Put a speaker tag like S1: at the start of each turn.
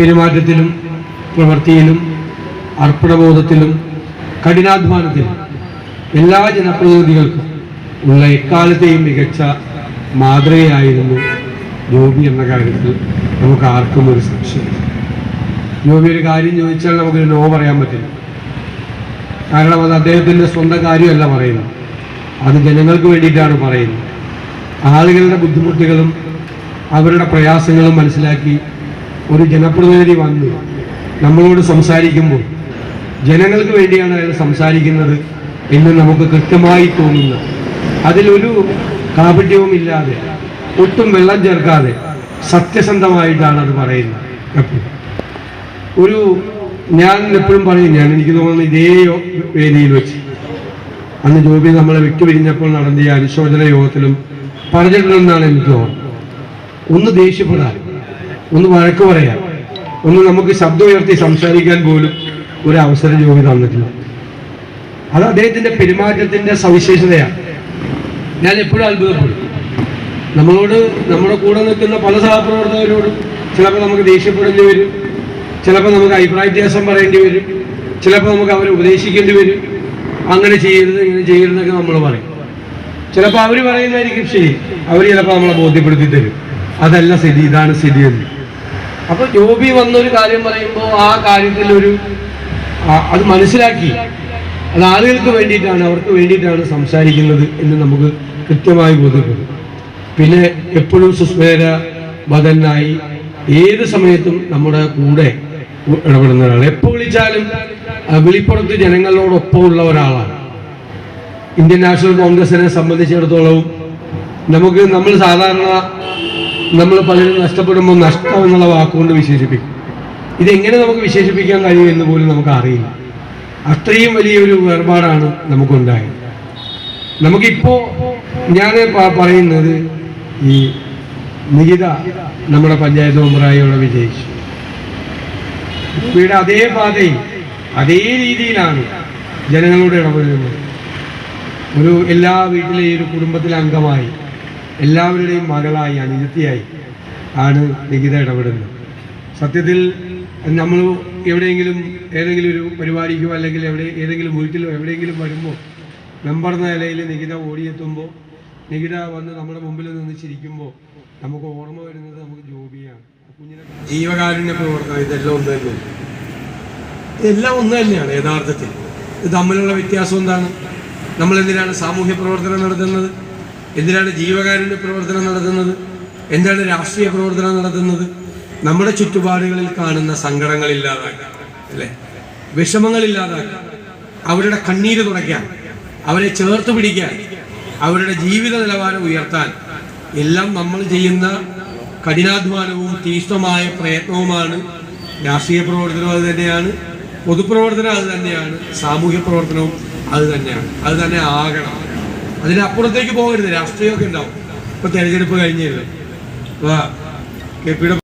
S1: പെരുമാറ്റത്തിലും പ്രവൃത്തിയിലും അർപ്പണബോധത്തിലും കഠിനാധ്വാനത്തിലും എല്ലാ ജനപ്രതിനിധികൾക്കും ഉള്ള എക്കാലത്തെയും മികച്ച മാതൃകയായിരുന്നു ജോബി എന്ന കാര്യത്തിൽ നമുക്ക് ആർക്കും ഒരു സംശയം ജോബി ഒരു കാര്യം ചോദിച്ചാൽ നമുക്കൊരു നോ പറയാൻ പറ്റില്ല. കാരണം അത് അദ്ദേഹത്തിന്റെ സ്വന്തം കാര്യമല്ല പറയുന്നത്. അത് ജനങ്ങൾക്ക് വേണ്ടിയിട്ടാണ് പറയുന്നത്. ആളുകളുടെ ബുദ്ധിമുട്ടുകളും അവരുടെ പ്രയാസങ്ങളും മനസ്സിലാക്കി ഒരു ജനപ്രതിനിധി വന്ന് നമ്മളോട് സംസാരിക്കുമ്പോൾ ജനങ്ങൾക്ക് വേണ്ടിയാണ് അയാൾ സംസാരിക്കുന്നത് എന്ന് നമുക്ക് കൃത്യമായി തോന്നുന്നു. അതിലൊരു കാപട്യവും ഇല്ലാതെ ഒട്ടും വെള്ളം ചേർക്കാതെ സത്യസന്ധമായിട്ടാണ് അത് പറയുന്നത്. എപ്പോഴും ഒരു ഞാൻ എപ്പോഴും പറയും ഞാൻ എനിക്ക് തോന്നുന്നു ഇതേ വേദിയിൽ വെച്ച്. അന്ന് ജോബി നമ്മളെ വിട്ടുപിരിഞ്ഞപ്പോൾ നടത്തിയ അനുശോചന യോഗത്തിലും പറഞ്ഞിട്ടുണ്ടെന്നാണ് എനിക്ക് തോന്നുന്നത്. ഒന്ന് ദേഷ്യപ്പെടാൻ. ഒന്ന് വഴക്ക് പറയാം. ഒന്ന് നമുക്ക് ശബ്ദം ഉയർത്തി സംസാരിക്കാൻ പോലും ഒരു അവസരം ജോലി തന്നിട്ടില്ല. അത് അദ്ദേഹത്തിന്റെ പെരുമാറ്റത്തിന്റെ സവിശേഷതയാണ്. ഞാൻ എപ്പോഴും അത്ഭുതപ്പെടും. നമ്മളോട് നമ്മുടെ കൂടെ നിൽക്കുന്ന പല സഹപ്രവർത്തകരോടും ചിലപ്പോൾ നമുക്ക് ദേഷ്യപ്പെടേണ്ടി വരും. ചിലപ്പോൾ നമുക്ക് അഭിപ്രായ വ്യത്യാസം പറയേണ്ടി വരും. ചിലപ്പോൾ നമുക്ക് അവരെ ഉപദേശിക്കേണ്ടി വരും. അങ്ങനെ ചെയ്യരുത് ഇങ്ങനെ ചെയ്യരുതെന്നൊക്കെ നമ്മൾ പറയും. ചിലപ്പോൾ അവർ പറയുന്നതായിരിക്കും ശരി. അവർ ചിലപ്പോൾ നമ്മളെ ബോധ്യപ്പെടുത്തി തരും. അതല്ല സ്ഥിതി ഇതാണ് സ്ഥിതി എന്ന്. അപ്പോൾ ജോബി വന്നൊരു കാര്യം പറയുമ്പോൾ ആ കാര്യത്തിൽ ഒരു അത് മനസ്സിലാക്കി. അത് ആളുകൾക്ക് വേണ്ടിയിട്ടാണ് അവർക്ക് വേണ്ടിയിട്ടാണ് സംസാരിക്കുന്നത് എന്ന് നമുക്ക് കൃത്യമായി ബോധ്യപ്പെടും. പിന്നെ എപ്പോഴും സുസ്മേര ബദനായി ഏത് സമയത്തും നമ്മുടെ കൂടെ ഇടപെടുന്ന ഒരാൾ എപ്പോൾ വിളിച്ചാലും വിളിപ്പുറത്ത് ജനങ്ങളോടൊപ്പം ഉള്ള ഒരാളാണ്. ഇന്ത്യൻ നാഷണൽ കോൺഗ്രസിനെ സംബന്ധിച്ചിടത്തോളവും നമുക്ക് നമ്മൾ സാധാരണ നമ്മൾ പലരും നഷ്ടപ്പെടുമ്പോൾ നഷ്ടം എന്നുള്ള വാക്കുകൊണ്ട് വിശേഷിപ്പിക്കും. ഇതെങ്ങനെ നമുക്ക് വിശേഷിപ്പിക്കാൻ കഴിയും എന്ന് പോലും നമുക്ക് അറിയില്ല. അത്രയും വലിയൊരു വേർപാടാണ് നമുക്കുണ്ടായത്. നമുക്കിപ്പോ ഞാൻ പറയുന്നത് ഈ നികിത നമ്മുടെ പഞ്ചായത്ത് മെമ്പറായി ഇവിടെ വിജയിച്ചു. ഇവിടെ അതേ പാതയിൽ അതേ രീതിയിലാണ് ജനങ്ങളുടെ ഇടപെടുന്നത് ഒരു എല്ലാ വീട്ടിലെയും ഒരു കുടുംബത്തിലെ അംഗമായി എല്ലാവരുടെയും മകളായി അനുജത്തിയായി ആണ് നികിത ഇടപെടുന്നത്. സത്യത്തിൽ നമ്മൾ എവിടെയെങ്കിലും ഏതെങ്കിലും ഒരു പരിപാടിക്കോ അല്ലെങ്കിൽ എവിടെ ഏതെങ്കിലും വീട്ടിലോ എവിടെയെങ്കിലും വരുമ്പോൾ മെമ്പർ നിലയിൽ നികിത ഓടിയെത്തുമ്പോൾ നികിത വന്ന് നമ്മുടെ മുമ്പിൽ നിന്ന് ചിരിക്കുമ്പോൾ നമുക്ക് ഓർമ്മ വരുന്നത് നമുക്ക് ജോബിയാണ്. കുഞ്ഞിനെ ജീവകാരുണ്യ പ്രവർത്തനം ഇതെല്ലാം ഒന്ന് തന്നെയാണ്. ഇതെല്ലാം ഒന്ന് തന്നെയാണ് യഥാർത്ഥത്തിൽ. ഇത് തമ്മിലുള്ള വ്യത്യാസം എന്താണ്? നമ്മൾ എന്തിനാണ് സാമൂഹ്യ പ്രവർത്തനം നടത്തുന്നത്? എന്തിനാണ് ജീവകാരുണ്യ പ്രവർത്തനം നടത്തുന്നത്? എന്താണ് രാഷ്ട്രീയ പ്രവർത്തനം നടത്തുന്നത്? നമ്മുടെ ചുറ്റുപാടുകളിൽ കാണുന്ന സങ്കടങ്ങൾ ഇല്ലാതാക്കാം അല്ലേ? വിഷമങ്ങൾ ഇല്ലാതാക്കാം അവരുടെ കണ്ണീര് തുടയ്ക്കാൻ അവരെ ചേർത്ത് പിടിക്കാൻ അവരുടെ ജീവിത നിലവാരം ഉയർത്താൻ എല്ലാം നമ്മൾ ചെയ്യുന്ന കഠിനാധ്വാനവും തീഷ്ണമായ പ്രയത്നവുമാണ് രാഷ്ട്രീയ പ്രവർത്തനം അത് തന്നെയാണ് പൊതുപ്രവർത്തനം അത് തന്നെയാണ് സാമൂഹ്യ പ്രവർത്തനവും അത് തന്നെയാണ്. അത് തന്നെ ആകണം. അതിനപ്പുറത്തേക്ക് പോകരുത്. രാഷ്ട്രീയമൊക്കെ ഉണ്ടാവും. ഇപ്പൊ തെരഞ്ഞെടുപ്പ് കഴിഞ്ഞില്ല കെ പിയുടെ